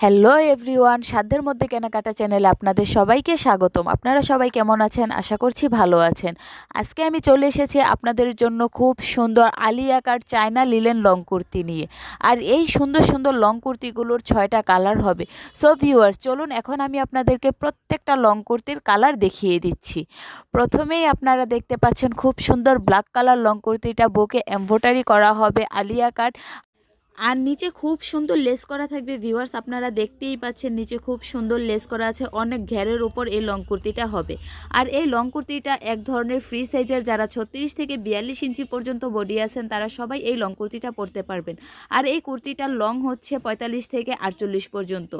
Hello everyone সাধ্যের মধ্যে কেনাকাটা চ্যানেলে আপনাদের সবাইকে স্বাগতম। আপনারা সবাই কেমন আছেন? আশা করছি ভালো আছেন। আজকে আমি চলে এসেছি আপনাদের জন্য খুব সুন্দর Alia cut China linen long kurti নিয়ে। আর এই সুন্দর সুন্দর লং কুর্তিগুলোর ছয়টা কালার হবে। সো ভিউয়ার্স চলুন এখন আমি আপনাদেরকে প্রত্যেকটা লং কুর্তির কালার দেখিয়ে দিচ্ছি। প্রথমেই আপনারা দেখতে পাচ্ছেন খুব সুন্দর ব্ল্যাক কালার লং কুর্তিটা বুকে এমব্রয়ডারি করা হবে আলিয়া কাট আর নিচে খুব সুন্দর লেস করা থাকবে ভিউয়ার্স আপনারা দেখতেই পাচ্ছেন নিচে খুব সুন্দর লেস করা আছে, অনেক ঘেরের ওপর এই লং কুর্তিটা হবে। আর এই লং কুর্তিটা এক ধরনের ফ্রি সাইজের যারা ছত্রিশ থেকে বিয়াল্লিশ ইঞ্চি পর্যন্ত বডি আছেন, তারা সবাই এই লং কুর্তিটা পরতে পারবেন। আর এই কুর্তিটার লং হচ্ছে পঁয়তাল্লিশ থেকে আটচল্লিশ পর্যন্ত।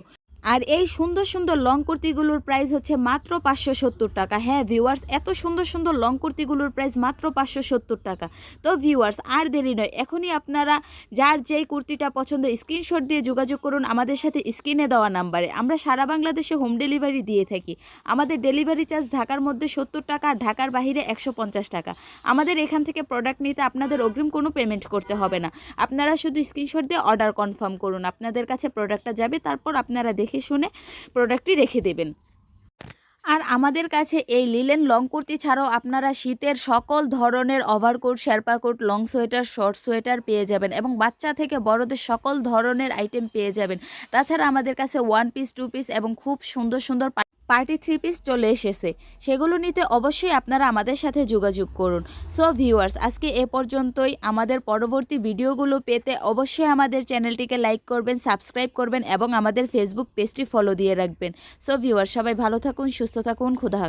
আর এই সুন্দর সুন্দর লং কুর্তিগুলোর প্রাইস হচ্ছে মাত্র পাঁচশো সত্তর টাকা। হ্যাঁ ভিউয়ার্স এত সুন্দর সুন্দর লং কুর্তিগুলোর প্রাইস মাত্র পাঁচশো সত্তর টাকা। তো ভিউয়ার্স আর দেরি নয়, এখনই আপনারা যার যেই কুর্তিটা পছন্দ স্ক্রিনশট দিয়ে যোগাযোগ করুন আমাদের সাথে স্ক্রিনে দেওয়া নাম্বারে আমরা সারা বাংলাদেশে হোম ডেলিভারি দিয়ে থাকি। আমাদের ডেলিভারি চার্জ ঢাকার মধ্যে সত্তর টাকা, আর ঢাকার বাইরে একশো পঞ্চাশ টাকা। আমাদের এখান থেকে প্রোডাক্ট নিতে আপনাদের অগ্রিম কোনো পেমেন্ট করতে হবে না। আপনারা শুধু স্ক্রিনশট দিয়ে অর্ডার কনফার্ম করুন, আপনাদের কাছে প্রোডাক্টটা যাবে, তারপর আপনারা দেখে শুনে প্রোডাক্টটি রেখে দেবেন। আর আমাদের কাছে এই লিলেন লং কুর্তি ছাড়াও আপনারা শীতের সকল ধরনের overcoat coat long sweater short sweater পেয়ে যাবেন এবং বাচ্চা থেকে বড়দের সকল ধরনের আইটেম পেয়ে যাবেন। তাছাড়া আমাদের কাছে ওয়ান পিস টু পিস এবং খুব সুন্দর সুন্দর পার্টি থ্রি পিস চলে এসেছে। সেগুলো নিতে অবশ্যই আপনারা আমাদের সাথে যোগাযোগ করুন। সো ভিউয়ার্স আজকে এ পর্যন্তই। আমাদের পরবর্তী ভিডিওগুলো পেতে অবশ্যই আমাদের চ্যানেলটিকে লাইক করবেন সাবস্ক্রাইব করবেন এবং আমাদের ফেসবুক পেজটি ফলো দিয়ে রাখবেন। সো ভিউয়ার্স সবাই ভালো থাকুন, সুস্থ থাকুন, খুদা।